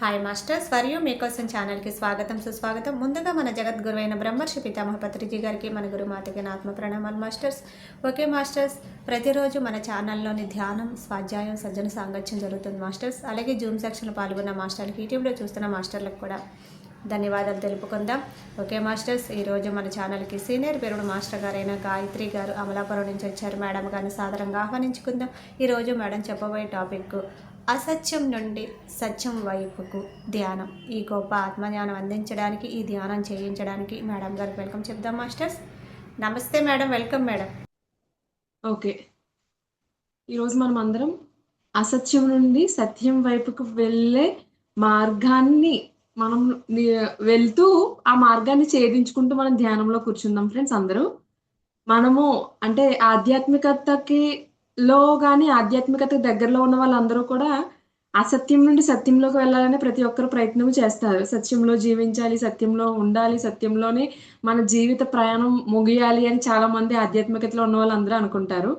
Hi masters మరియు మీకోసం ఛానల్కి స్వాగతం సుస్వాగతం. ముందుగా మన జగద్గురువైన బ్రహ్మర్షి పితామహ పత్రిజీ గారికి మన గురుమాతకి ఆత్మ ప్రణామాలు మాస్టర్స్ ఓకే మాస్టర్స్ ప్రతిరోజు మన ఛానల్లోని ధ్యానం స్వాధ్యాయం సజ్జన సాంగత్యం జరుగుతుంది మాస్టర్స్ అలాగే జూమ్ సెక్షన్లో పాల్గొన్న మాస్టర్లకి యూట్యూబ్లో చూస్తున్న మాస్టర్లకు కూడా ధన్యవాదాలు తెలుపుకుందాం. ఓకే మాస్టర్స్ ఈరోజు మన ఛానల్కి సీనియర్ పేరుడు మాస్టర్ గారైన గాయత్రి గారు అమలాపురం నుంచి వచ్చారు. మేడం గారిని సాధారణంగా ఆహ్వానించుకుందాం. ఈరోజు మేడం చెప్పబోయే టాపిక్ అసత్యం నుండి సత్యం వైపుకు ధ్యానం. ఈ గొప్ప ఆత్మజ్ఞానం అందించడానికి ఈ ధ్యానం చేయించడానికి మేడం గారికి వెల్కమ్ చెప్దాం మాస్టర్స్. నమస్తే మేడం వెల్కమ్ మేడం. ఓకే. ఈరోజు మనం అందరం అసత్యం నుండి సత్యం వైపుకు వెళ్ళే మార్గాన్ని మనం వెళ్తూ ఆ మార్గాన్ని ఛేదించుకుంటూ మనం ధ్యానంలో కూర్చుందాం ఫ్రెండ్స్ అందరూ. మనము అంటే ఆధ్యాత్మికతకి లో కానీ ఆధ్యాత్మికత దగ్గరలో ఉన్న వాళ్ళందరూ కూడా అసత్యం నుండి సత్యంలోకి వెళ్ళాలని ప్రతి ఒక్కరు ప్రయత్నం చేస్తారు. సత్యంలో జీవించాలి సత్యంలో ఉండాలి సత్యంలోనే మన జీవిత ప్రయాణం ముగియాలి అని చాలా మంది ఆధ్యాత్మికతలో ఉన్న వాళ్ళందరూ అనుకుంటారు.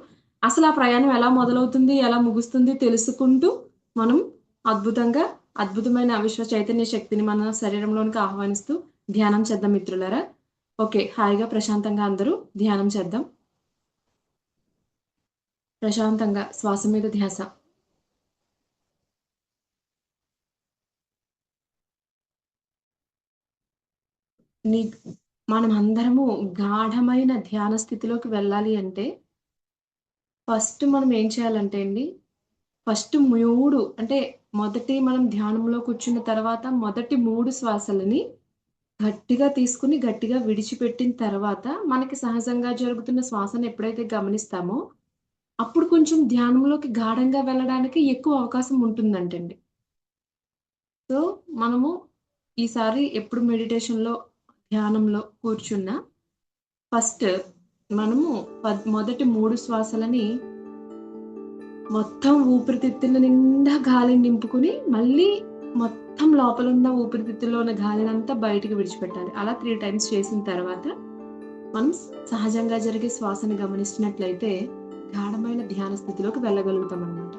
అసలు ఆ ప్రయాణం ఎలా మొదలవుతుంది ఎలా ముగుస్తుంది తెలుసుకుంటూ మనం అద్భుతంగా అద్భుతమైన విశ్వ చైతన్య శక్తిని మన శరీరంలోనికి ఆహ్వానిస్తూ ధ్యానం చేద్దాం మిత్రులరా. ఓకే హాయిగా ప్రశాంతంగా అందరూ ధ్యానం చేద్దాం. ప్రశాంతంగా శ్వాస మీద ధ్యాస. నీ మనం అందరము గాఢమైన ధ్యాన స్థితిలోకి వెళ్ళాలి అంటే ఫస్ట్ మనం ఏం చేయాలంటే అండి ఫస్ట్ మూడు అంటే మొదటి మనం ధ్యానంలో కూర్చున్న తర్వాత మొదటి మూడు శ్వాసలని గట్టిగా తీసుకుని గట్టిగా విడిచిపెట్టిన తర్వాత మనకి సహజంగా జరుగుతున్న శ్వాసను ఎప్పుడైతే గమనిస్తామో అప్పుడు కొంచెం ధ్యానంలోకి గాఢంగా వెళ్ళడానికి ఎక్కువ అవకాశం ఉంటుందంటండి. సో మనము ఈసారి ఎప్పుడు మెడిటేషన్లో ధ్యానంలో కూర్చున్నా ఫస్ట్ మనము మొదటి మూడు శ్వాసలని మొత్తం ఊపిరితిత్తుల నిండా గాలిని నింపుకుని మళ్ళీ మొత్తం లోపల ఉన్న ఊపిరితిత్తుల్లో ఉన్న గాలిని అంతా బయటికి విడిచిపెట్టాలి. అలా త్రీ టైమ్స్ చేసిన తర్వాత మనం సహజంగా జరిగే శ్వాసను గమనించినట్లయితే గాఢమైన ధ్యాన స్థితిలోకి వెళ్ళగలుగుతాం అన్నమాట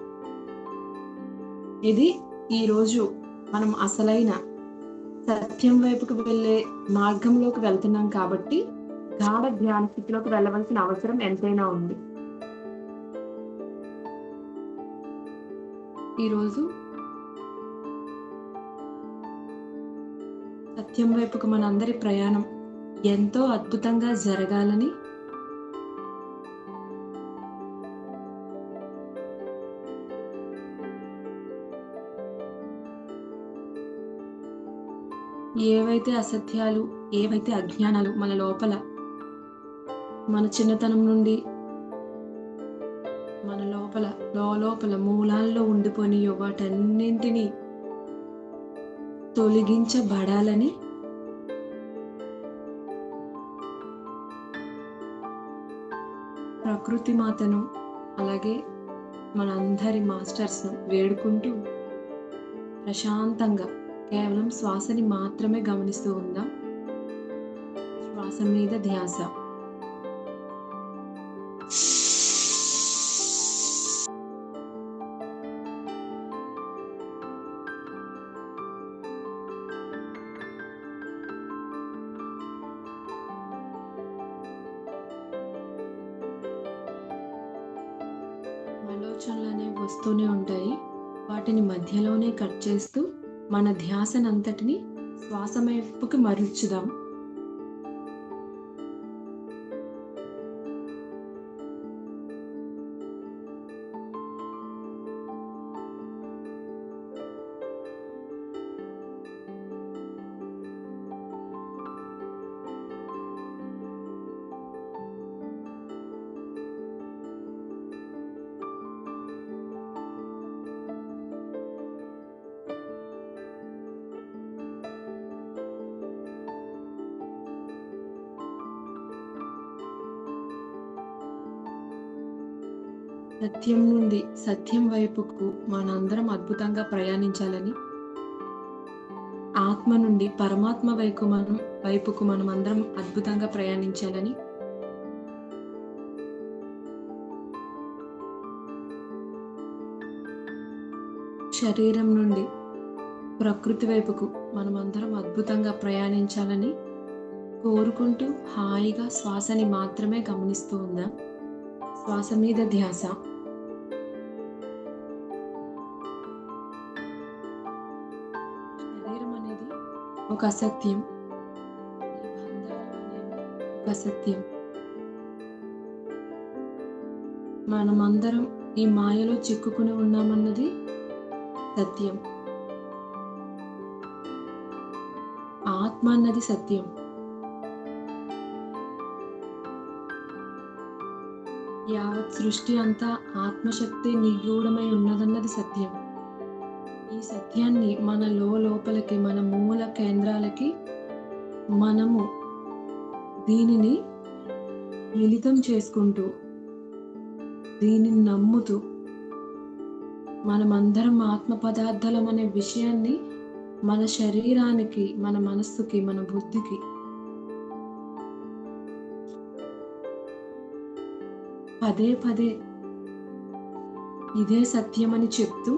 ఇది ఈరోజు మనం అసలైన సత్యం వైపుకు వెళ్ళే మార్గంలోకి వెళ్తున్నాం కాబట్టి గాఢ ధ్యాన స్థితిలోకి వెళ్ళవలసిన అవసరం ఎంతైనా ఉంది. ఈరోజు సత్యం వైపుకు మనందరి ప్రయాణం ఎంతో అద్భుతంగా జరగాలని ఏవైతే అసత్యాలు ఏవైతే అజ్ఞానాలు మన లోపల మన చిన్నతనం నుండి మన లోపల లోపల మూలాల్లో ఉండిపోయినాయో వాటన్నింటినీ తొలగించబడాలని ప్రకృతి మాతను అలాగే మనందరి మాస్టర్స్ వేడుకుంటూ ప్రశాంతంగా కేవలం శ్వాసని మాత్రమే గమనిస్తూ ఉందాం. శ్వాస మీద ధ్యాస. అంతటిని శ్వాస వైపుకి సత్యం నుండి సత్యం వైపుకు మనందరం అద్భుతంగా ప్రయాణించాలని ఆత్మ నుండి పరమాత్మ వైపు మనం వైపుకు మనం అందరం అద్భుతంగా ప్రయాణించాలని శరీరం నుండి ప్రకృతి వైపుకు మనమందరం అద్భుతంగా ప్రయాణించాలని కోరుకుంటూ హాయిగా శ్వాసని మాత్రమే గమనిస్తూ ఉందాం. శ్వాస మీద ధ్యాస. ఒక అసత్యం. ఒక అసత్యం. మనమందరం ఈ మాయలో చిక్కుకుని ఉన్నామన్నది సత్యం. ఆత్మ అన్నది సత్యం. యావత్ సృష్టి అంతా ఆత్మశక్తి నిగూఢమై ఉన్నదన్నది సత్యం. ఈ సత్యాన్ని మన లో లోపలికి మన మూల కేంద్రాలకి మనము దీనిని మిళితం చేసుకుంటూ దీనిని నమ్ముతూ మనమందరం ఆత్మ పదార్థాలం అనే విషయాన్ని మన శరీరానికి మన మనస్సుకి మన బుద్ధికి పదే పదే ఇదే సత్యమని చెప్తూ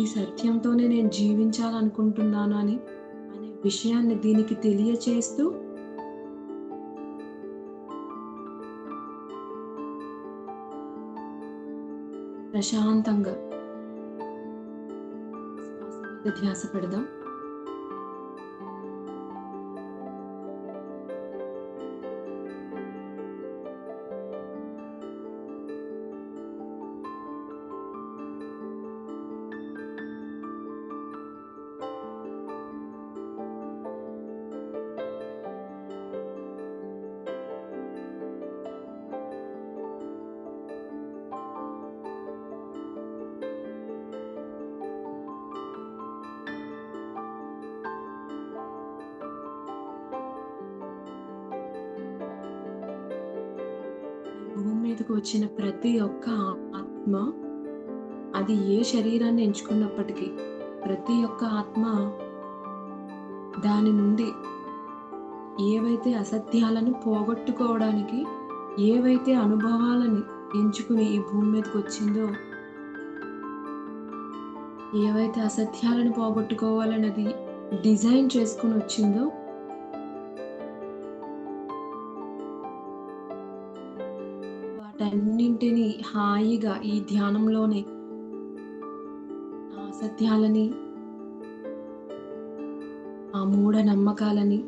ఈ సత్యంతోనే నేను జీవించాలనుకుంటున్నాను అని అనే విషయాన్ని దీనికి తెలియచేస్తూ ప్రశాంతంగా శ్వాస మీద ధ్యాస పెడదాం. మీదకు వచ్చిన ప్రతి ఒక్క ఆత్మ అది ఏ శరీరాన్ని ఎంచుకున్నప్పటికీ ప్రతి ఒక్క ఆత్మ దాని నుండి ఏవైతే అసత్యాలను పోగొట్టుకోవడానికి ఏవైతే అనుభవాలని ఎంచుకుని ఈ భూమి మీదకి వచ్చిందో ఏవైతే అసత్యాలను పోగొట్టుకోవాలన్నది డిజైన్ చేసుకుని వచ్చిందో వాటన్నింటినీ హాయిగా ఈ ధ్యానంలోనే ఆ అసత్యాలని ఆ మూఢ నమ్మకాలని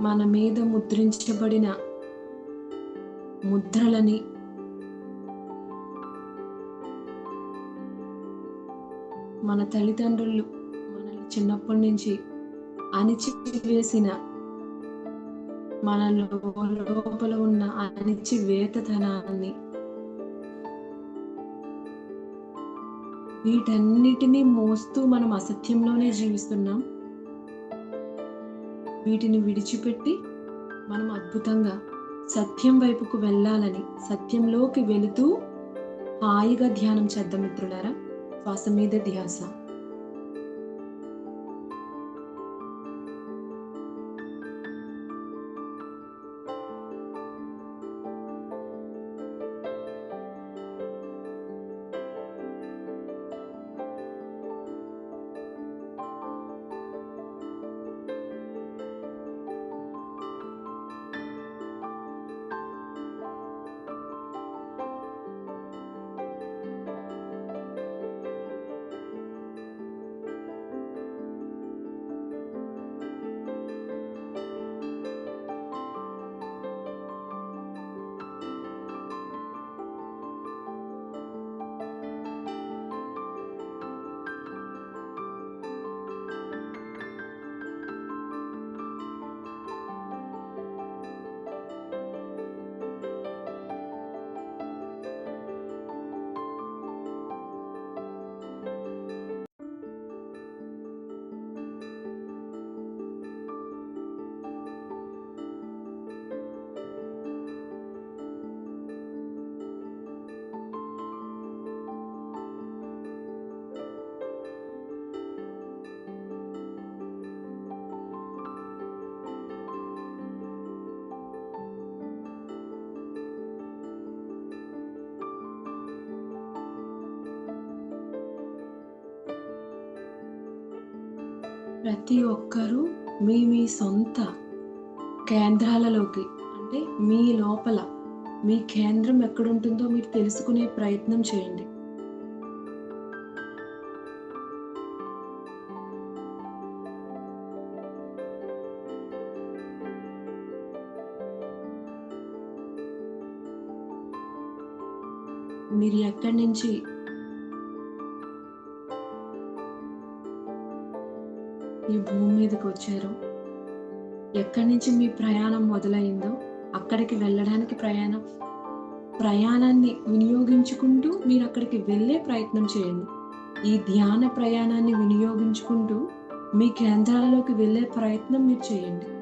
మన మీద ముద్రించబడిన ముద్రలని మన తల్లిదండ్రులు మనల్ని చిన్నప్పటి నుంచి అణిచివేసిన మన లోపల ఉన్న అణిచివేతతనాన్ని వీటన్నిటినీ మోస్తూ మనం అసత్యంలోనే జీవిస్తున్నాం. వీటిని విడిచిపెట్టి మనం అద్భుతంగా సత్యం వైపుకు వెళ్ళాలని సత్యంలోకి వెళుతూ హాయిగా ధ్యానం చేద్దాం మిత్రులారా. శ్వాస మీద ధ్యాస. ప్రతి ఒక్కరూ మీ మీ సొంత కేంద్రాలలోకి అంటే మీ లోపల మీ కేంద్రం ఎక్కడుంటుందో మీరు తెలుసుకునే ప్రయత్నం చేయండి. మీరు ఎక్కడి నుంచి ఈ భూమి మీదకి వచ్చారు. ఎక్కడి నుంచి మీ ప్రయాణం మొదలైందో అక్కడికి వెళ్ళడానికి ప్రయాణం. ప్రయాణాన్ని వినియోగించుకుంటూ మీరు అక్కడికి వెళ్ళే ప్రయత్నం చేయండి. ఈ ధ్యాన ప్రయాణాన్ని వినియోగించుకుంటూ మీ కేంద్రాలలోకి వెళ్ళే ప్రయత్నం మీరు చేయండి.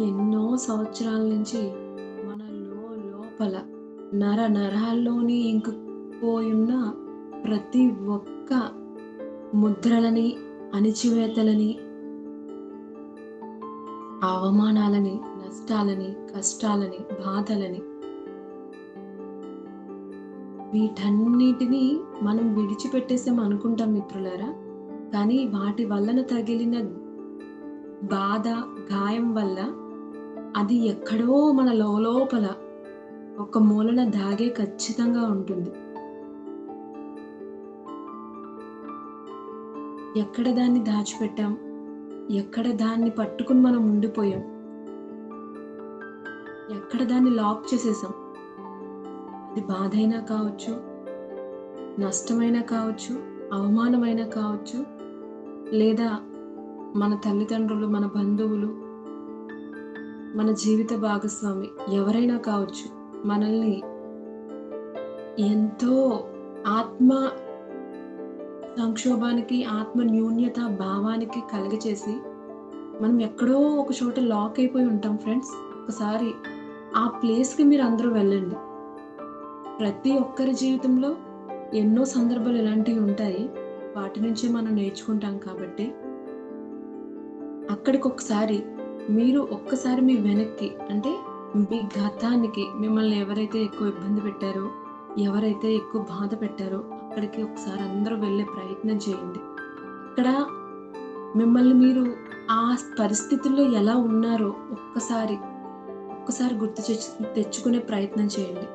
ఎన్నో సంవత్సరాల నుంచి మన లో లోపల నర నరాల్లోని ఇంకుపోయున్న ప్రతి ఒక్క ముద్రలని అణిచివేతలని అవమానాలని నష్టాలని కష్టాలని బాధలని వీటన్నిటినీ మనం విడిచిపెట్టేసాం అనుకుంటాం మిత్రులారా. కానీ వాటి వలన తగిలిన బాధ గాయం వల్ల అది ఎక్కడో మన లోపల ఒక మూలన దాగే ఖచ్చితంగా ఉంటుంది. ఎక్కడ దాన్ని దాచిపెట్టాం? ఎక్కడ దాన్ని పట్టుకుని మనం ఉండిపోయాం? ఎక్కడ దాన్ని లాక్ చేసేసాం? అది బాధ అయినా కావచ్చు నష్టమైనా కావచ్చు అవమానమైనా కావచ్చు లేదా మన తల్లిదండ్రులు మన బంధువులు మన జీవిత భాగస్వామి ఎవరైనా కావచ్చు మనల్ని ఎంతో ఆత్మ సంక్షోభానికి ఆత్మ న్యూన్యత భావానికి కలుగచేసి మనం ఎక్కడో ఒక చోట లాక్ అయిపోయి ఉంటాం ఫ్రెండ్స్. ఒకసారి ఆ ప్లేస్కి మీరు అందరూ వెళ్ళండి. ప్రతి ఒక్కరి జీవితంలో ఎన్నో సందర్భాలు ఇలాంటివి ఉంటాయి. వాటి నుంచే మనం నేర్చుకుంటాం కాబట్టి అక్కడికి ఒకసారి మీరు ఒక్కసారి మీ వెనక్కి అంటే మీ గతానికి మిమ్మల్ని ఎవరైతే ఎక్కువ ఇబ్బంది పెట్టారో ఎవరైతే ఎక్కువ బాధ పెట్టారో అక్కడికి ఒకసారి అందరూ వెళ్ళే ప్రయత్నం చేయండి. ఇక్కడ మిమ్మల్ని మీరు ఆ పరిస్థితుల్లో ఎలా ఉన్నారో ఒక్కసారి ఒక్కసారి గుర్తు తెచ్చుకునే ప్రయత్నం చేయండి.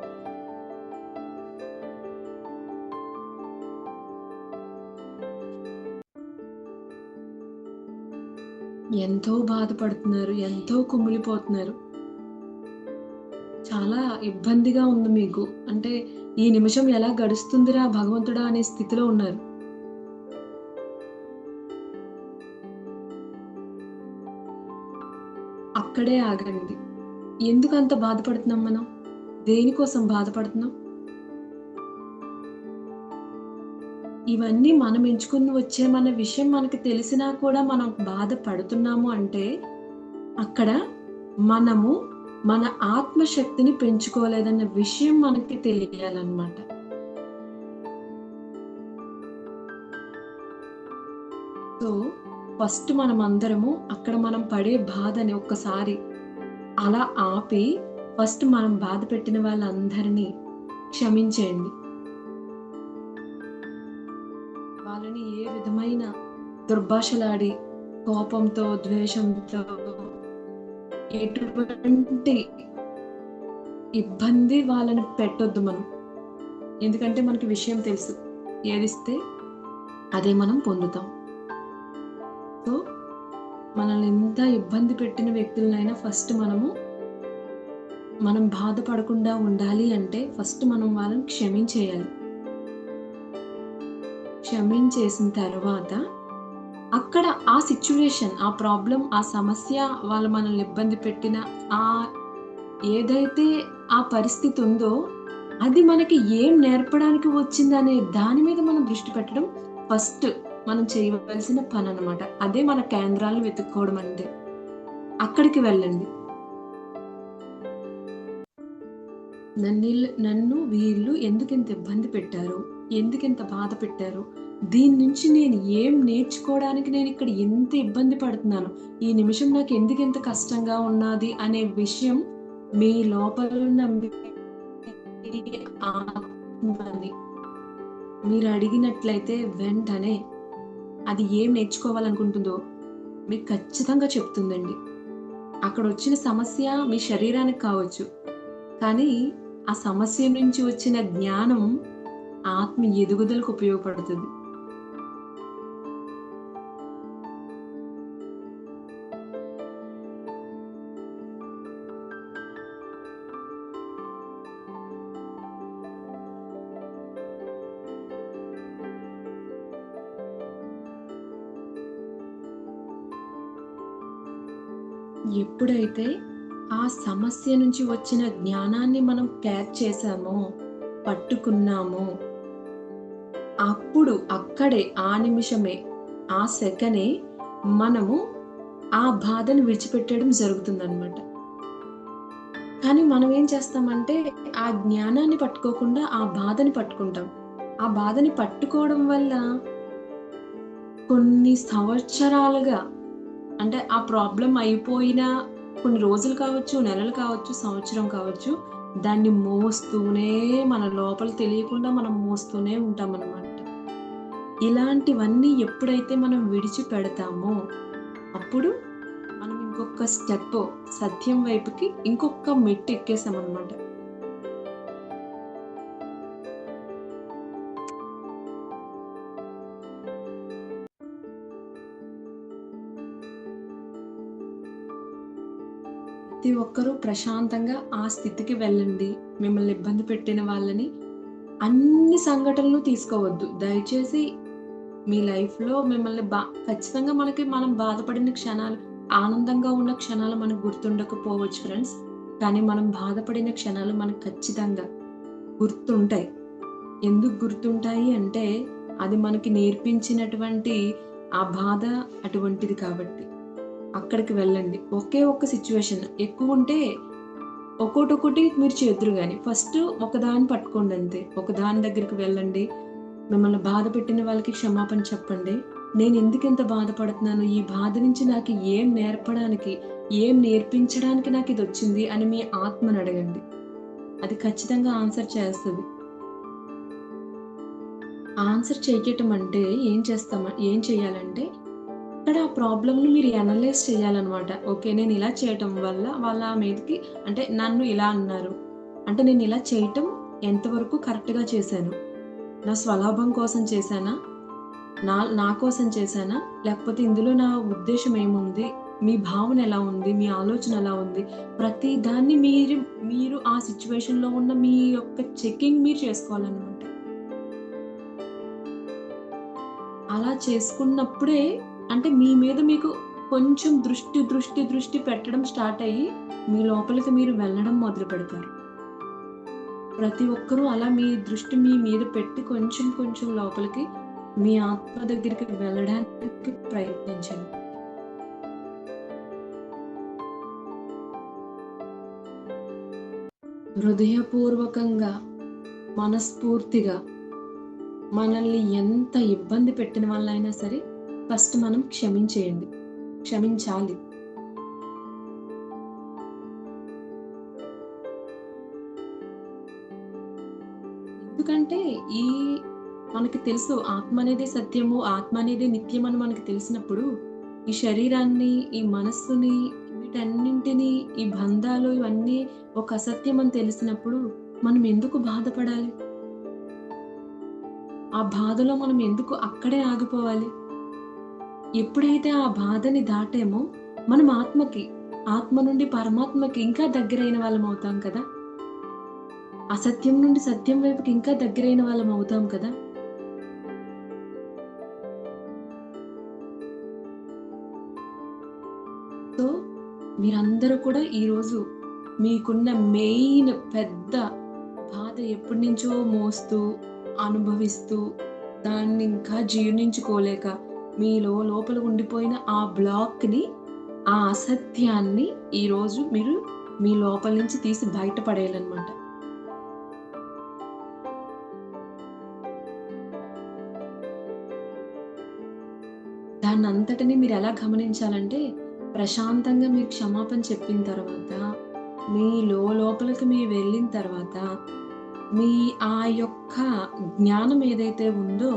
ఎంతో బాధపడుతున్నారు ఎంతో కుమిలిపోతున్నారు. చాలా ఇబ్బందిగా ఉంది మీకు. అంటే ఈ నిమిషం ఎలా గడుస్తుందిరా భగవంతుడా అనే స్థితిలో ఉన్నారు. అక్కడే ఆగండి. ఎందుకంత బాధపడుతున్నాం మనం? దేనికోసం బాధపడుతున్నాం? ఇవన్నీ మనం ఎంచుకుని వచ్చేమన్న విషయం మనకి తెలిసినా కూడా మనం బాధపడుతున్నాము అంటే అక్కడ మనము మన ఆత్మశక్తిని పెంచుకోలేదన్న విషయం మనకి తెలియాలన్నమాట. సో ఫస్ట్ మనం అందరము అక్కడ మనం పడే బాధని ఒక్కసారి అలా ఆపి ఫస్ట్ మనం బాధ పెట్టిన వాళ్ళందరినీ క్షమించేయండి. దుర్భాషలాడి కోపంతో ద్వేషంతో ఎటువంటి ఇబ్బంది వాళ్ళని పెట్టొద్దు మనం. ఎందుకంటే మనకి విషయం తెలుసు. ఏదిస్తే అదే మనం పొందుతాం. సో మనల్ని ఎంత ఇబ్బంది పెట్టిన వ్యక్తులనైనా ఫస్ట్ మనము మనం బాధపడకుండా ఉండాలి అంటే ఫస్ట్ మనం వాళ్ళని క్షమించేయాలి. క్షమించేసిన తర్వాత అక్కడ ఆ సిచ్యువేషన్ ఆ ప్రాబ్లం ఆ సమస్య వాళ్ళు మనల్ని ఇబ్బంది పెట్టిన ఆ ఏదైతే ఆ పరిస్థితి ఉందో అది మనకి ఏం నేర్పడానికి వచ్చిందనే దాని మీద మనం దృష్టి పెట్టడం ఫస్ట్ మనం చేయవలసిన పని అనమాట అదే మన కేంద్రాలను వెతుక్కోవడం అంటే అక్కడికి వెళ్ళండి. నన్ను నన్ను వీళ్ళు ఎందుకింత ఇబ్బంది పెట్టారు? ఎందుకింత బాధ పెట్టారు? దీని నుంచి నేను ఏం నేర్చుకోవడానికి నేను ఇక్కడ ఎంత ఇబ్బంది పడుతున్నాను? ఈ నిమిషం నాకు ఎందుకు ఎంత కష్టంగా ఉన్నది అనే విషయం మీ లోపల ఉన్న ఆత్మని మీరు అడిగినట్లయితే వెంటనే అది ఏం నేర్చుకోవాలనుకుంటుందో మీకు ఖచ్చితంగా చెప్తుందండి. అక్కడ వచ్చిన సమస్య మీ శరీరానికి కావచ్చు. కానీ ఆ సమస్య నుంచి వచ్చిన జ్ఞానం ఆత్మ ఎదుగుదలకు ఉపయోగపడుతుంది. ఎప్పుడైతే ఆ సమస్య నుంచి వచ్చిన జ్ఞానాన్ని మనం క్యాచ్ చేశామో పట్టుకున్నామో అప్పుడు అక్కడే ఆ నిమిషమే ఆ సెకనే మనము ఆ బాధను విడిచిపెట్టడం జరుగుతుందన్నమాట. కానీ మనం ఏం చేస్తామంటే ఆ జ్ఞానాన్ని పట్టుకోకుండా ఆ బాధని పట్టుకుంటాం. ఆ బాధని పట్టుకోవడం వల్ల కొన్ని సంవత్సరాలుగా అంటే ఆ ప్రాబ్లం అయిపోయిన కొన్ని రోజులు కావచ్చు నెలలు కావచ్చు సంవత్సరం కావచ్చు దాన్ని మోస్తూనే మన లోపల తెలియకుండా మనం మోస్తూనే ఉంటాం అన్నమాట ఇలాంటివన్నీ ఎప్పుడైతే మనం విడిచిపెడతామో అప్పుడు మనం ఇంకొక స్టెప్ సత్యం వైపుకి ఇంకొక మెట్టు ఎక్కేసామన్నమాట. ప్రతి ఒక్కరూ ప్రశాంతంగా ఆ స్థితికి వెళ్ళండి. మిమ్మల్ని ఇబ్బంది పెట్టిన వాళ్ళని అన్ని సంఘటనలు తీసుకోవద్దు. దయచేసి మీ లైఫ్లో మిమ్మల్ని బా ఖచ్చితంగా మనకి మనం బాధపడిన క్షణాలు ఆనందంగా ఉన్న క్షణాలు మనకు గుర్తుండకపోవచ్చు ఫ్రెండ్స్. కానీ మనం బాధపడిన క్షణాలు మనకు ఖచ్చితంగా గుర్తుంటాయి. ఎందుకు గుర్తుంటాయి అంటే అది మనకి నేర్పించినటువంటి ఆ బాధ అటువంటిది కాబట్టి. అక్కడికి వెళ్ళండి. ఒకే ఒక్క సిచ్యువేషన్ ఎక్కువ ఉంటే ఒక్కొక్కటి మీరు చేతురు కానీ ఫస్ట్ ఒకదాన్ని పట్టుకోండి అంతే. ఒకదాని దగ్గరికి వెళ్ళండి. మిమ్మల్ని బాధ పెట్టిన వాళ్ళకి క్షమాపణ చెప్పండి. నేను ఎందుకు ఇంత బాధపడుతున్నాను? ఈ బాధ నుంచి నాకు ఏం నేర్పడానికి ఏం నేర్పించడానికి నాకు ఇది వచ్చింది అని మీ ఆత్మను అడగండి. అది ఖచ్చితంగా ఆన్సర్ చేస్తుంది. ఆన్సర్ చేయటం అంటే ఏం చేస్తామా? ఏం చేయాలంటే అక్కడ ఆ ప్రాబ్లమ్ని మీరు అనలైజ్ చేయాలన్నమాట. ఓకే నేను ఇలా చేయటం వల్ల వాళ్ళ మీదకి అంటే నన్ను ఇలా అన్నారు. అంటే నేను ఇలా చేయటం ఎంతవరకు కరెక్ట్గా చేశాను? నా స్వలాభం కోసం చేశానా? నా నా కోసం చేశానా? లేకపోతే ఇందులో నా ఉద్దేశం ఏముంది? మీ భావన ఎలా ఉంది? మీ ఆలోచన ఎలా ఉంది? ప్రతి దాన్ని మీరు మీరు ఆ సిచ్యువేషన్లో ఉన్న మీ యొక్క చెకింగ్ మీరు చేసుకోవాలన్నమాట. అలా చేసుకున్నప్పుడే అంటే మీ మీద మీకు కొంచెం దృష్టి దృష్టి దృష్టి పెట్టడం స్టార్ట్ అయ్యి మీ లోపలికి మీరు వెళ్ళడం మొదలు పెడతారు. ప్రతి ఒక్కరూ అలా మీ దృష్టి మీ మీద పెట్టి కొంచెం కొంచెం లోపలికి మీ ఆత్మ దగ్గరికి వెళ్ళడానికి ప్రయత్నించండి. హృదయపూర్వకంగా మనస్ఫూర్తిగా మనల్ని ఎంత ఇబ్బంది పెట్టిన వాళ్ళైనా సరే ఫస్ట్ మనం క్షమించేయండి. క్షమించాలి. ఎందుకంటే ఈ మనకి తెలుసు ఆత్మ అనేది సత్యము ఆత్మ అనేది నిత్యం అని మనకి తెలిసినప్పుడు ఈ శరీరాన్ని ఈ మనస్సుని వీటన్నింటినీ ఈ బంధాలు ఇవన్నీ ఒక అసత్యం అని తెలిసినప్పుడు మనం ఎందుకు బాధపడాలి? ఆ బాధలో మనం ఎందుకు అక్కడే ఆగిపోవాలి? ఎప్పుడైతే ఆ బాధని దాటేమో మనం ఆత్మకి ఆత్మ నుండి పరమాత్మకి ఇంకా దగ్గరైన వాళ్ళం అవుతాం కదా? అసత్యం నుండి సత్యం వైపుకి ఇంకా దగ్గరైన వాళ్ళం అవుతాం కదా? సో మీరందరూ కూడా ఈరోజు మీకున్న మెయిన్ పెద్ద బాధ ఎప్పటి నుంచో మోస్తూ అనుభవిస్తూ దాన్ని ఇంకా జీర్ణించుకోలేక మీలో లోపల ఉండిపోయిన ఆ బ్లాక్‌ని, ఆ అసత్యాన్ని ఈరోజు మీరు మీ లోపల నుంచి తీసి బయటపడేయాలన్నమాట. దాన్ని అంతటిని మీరు ఎలా గమనించాలంటే, ప్రశాంతంగా మీరు క్షమాపణ చెప్పిన తర్వాత, మీ లోపలికి మీరు వెళ్ళిన తర్వాత, మీ ఆ యొక్క జ్ఞానం ఏదైతే ఉందో,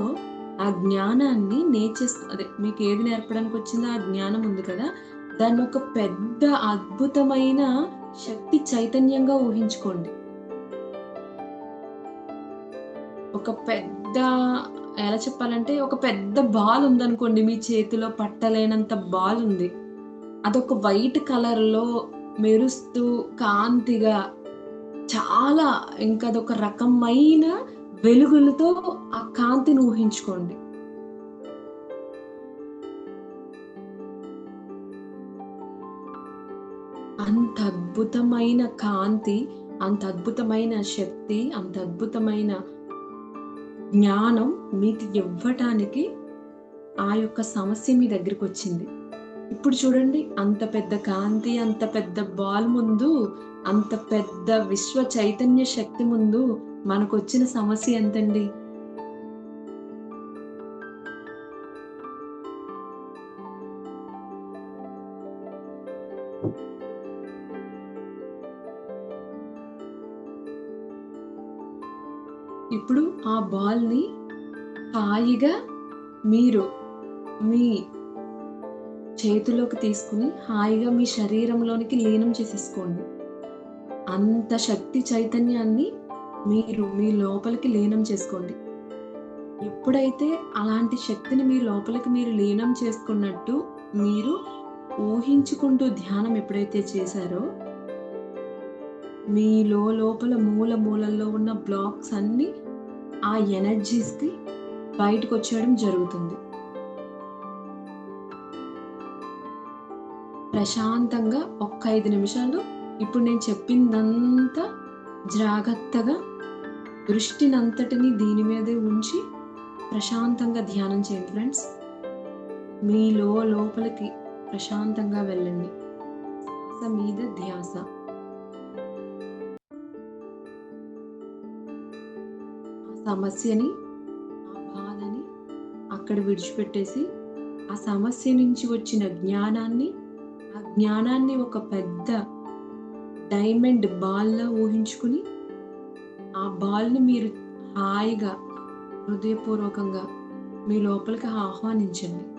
ఆ జ్ఞానాన్ని నేర్చేస్ అదే మీకు ఏది నేర్పడానికి వచ్చిందో ఆ జ్ఞానం ఉంది కదా! దాన్ని ఒక పెద్ద అద్భుతమైన శక్తి చైతన్యంగా ఊహించుకోండి. ఒక పెద్ద ఎలా చెప్పాలంటే, ఒక పెద్ద బాల్ ఉందనుకోండి మీ చేతిలో పట్టలేనంత బాల్ ఉంది. అదొక వైట్ కలర్‌లో మెరుస్తూ కాంతిగా చాలా ఇంకా అదొక రకమైన వెలుగులతో ఆ కాంతిని ఊహించుకోండి. అంత అద్భుతమైన కాంతి, అంత అద్భుతమైన శక్తి, అంత అద్భుతమైన జ్ఞానం మీకు ఇవ్వటానికి ఆ యొక్క సమస్య మీ దగ్గరికి వచ్చింది ఇప్పుడు చూడండి అంత పెద్ద కాంతి, అంత పెద్ద బాల్ ముందు, అంత పెద్ద విశ్వ చైతన్య శక్తి ముందు మనకొచ్చిన సమస్య ఎంతండి? ఇప్పుడు ఆ బాల్‌ని హాయిగా మీరు మీ చేతిలోకి తీసుకొని హాయిగా మీ శరీరంలోనికి లీనం చేసేసుకోండి. అంత శక్తి చైతన్యాన్ని మీరు మీ లోపలికి లీనం చేసుకోండి. ఎప్పుడైతే అలాంటి శక్తిని మీ లోపలికి మీరు లీనం చేసుకున్నట్టు మీరు ఊహించుకుంటూ ధ్యానం ఎప్పుడైతే చేశారో మీ లోపల మూల మూలల్లో ఉన్న బ్లాక్స్ అన్నీ ఆ ఎనర్జీస్‌కి బయటకొచ్చేయడం జరుగుతుంది. ప్రశాంతంగా ఒక్క ఐదు నిమిషాలు ఇప్పుడు నేను చెప్పిందంతా జాగ్రత్తగా దృష్టినంతటిని దీని మీదే ఉంచి ప్రశాంతంగా ధ్యానం చేయండి ఫ్రెండ్స్. మీ లోపలికి ప్రశాంతంగా వెళ్ళండి. మీద ధ్యాస. సమస్యని, ఆ బాధని అక్కడ విడిచిపెట్టేసి, ఆ సమస్య నుంచి వచ్చిన జ్ఞానాన్ని, ఆ జ్ఞానాన్ని ఒక పెద్ద డైమండ్ బాల్‌లా ఊహించుకొని, ఆ బాల్‌ని మీరు హాయిగా, హృదయపూర్వకంగా మీ లోపలికి ఆహ్వానించండి.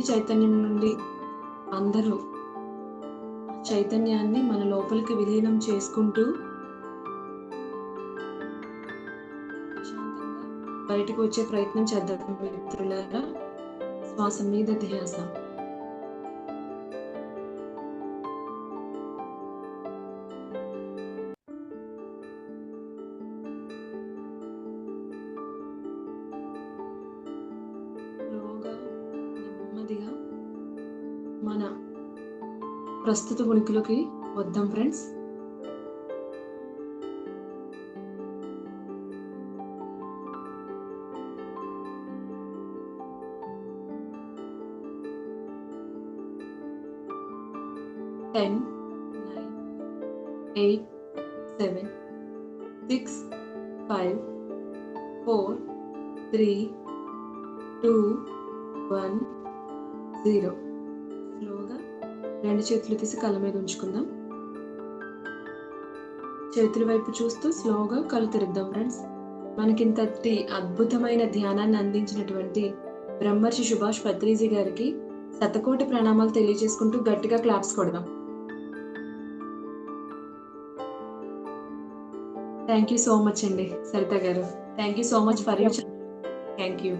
శక్తి చైతన్యం నుండి అందరూ చైతన్యాన్ని మన లోపలికి విలీనం చేసుకుంటూ బయటకు వచ్చే ప్రయత్నం చేద్దాం మిత్రులారా. శ్వాస మీద ధ్యాస. ప్రస్తుత ఉనికిలోకి వద్దాం ఫ్రెండ్స్ కళ్ళ మీద ఉంచుకుందాం. చేతుల వైపు చూస్తూ స్లోగా కళ్ళు తెరుద్దాం ఫ్రెండ్స్. మనకింతటి అద్భుతమైన ధ్యానాన్ని అందించినటువంటి బ్రహ్మర్షి సుభాష్ పత్రిజీ గారికి శతకోటి ప్రణామాలు తెలియజేసుకుంటూ గట్టిగా క్లాప్స్ కొడదాం. థ్యాంక్ యూ సో మచ్ అండి సరిత గారు. Thank you so much for you thank you.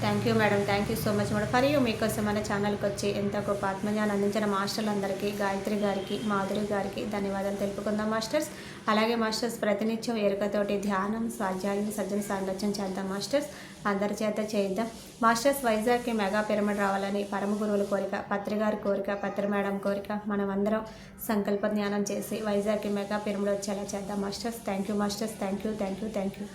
Thank you madam thank you so much madam for you మీకోసం మన ఛానల్కి వచ్చి ఎంత గొప్ప ఆత్మజ్ఞానం అందించిన మాస్టర్లందరికీ గాయత్రి గారికి మాధురి గారికి ధన్యవాదాలు తెలుపుకుందాం మాస్టర్స్. అలాగే మాస్టర్స్ ప్రతినిత్యం ఎరుకతోటి ధ్యానం స్వాధ్యాయం సజ్జన సాంగత్యం చేద్దాం మాస్టర్స్. అందరి చేత చేద్దాం మాస్టర్స్ వైజాగ్కి మెగా పిరమిడ్ రావాలని పరమ గురువుల కోరిక పత్రి గారి కోరిక పత్రి మేడం కోరిక మనం అందరం సంకల్ప జ్ఞానం చేసి వైజాగ్కి మెగా పిరమిడ్ వచ్చేలా చేద్దాం masters. Thank you masters. Thank you thank you thank you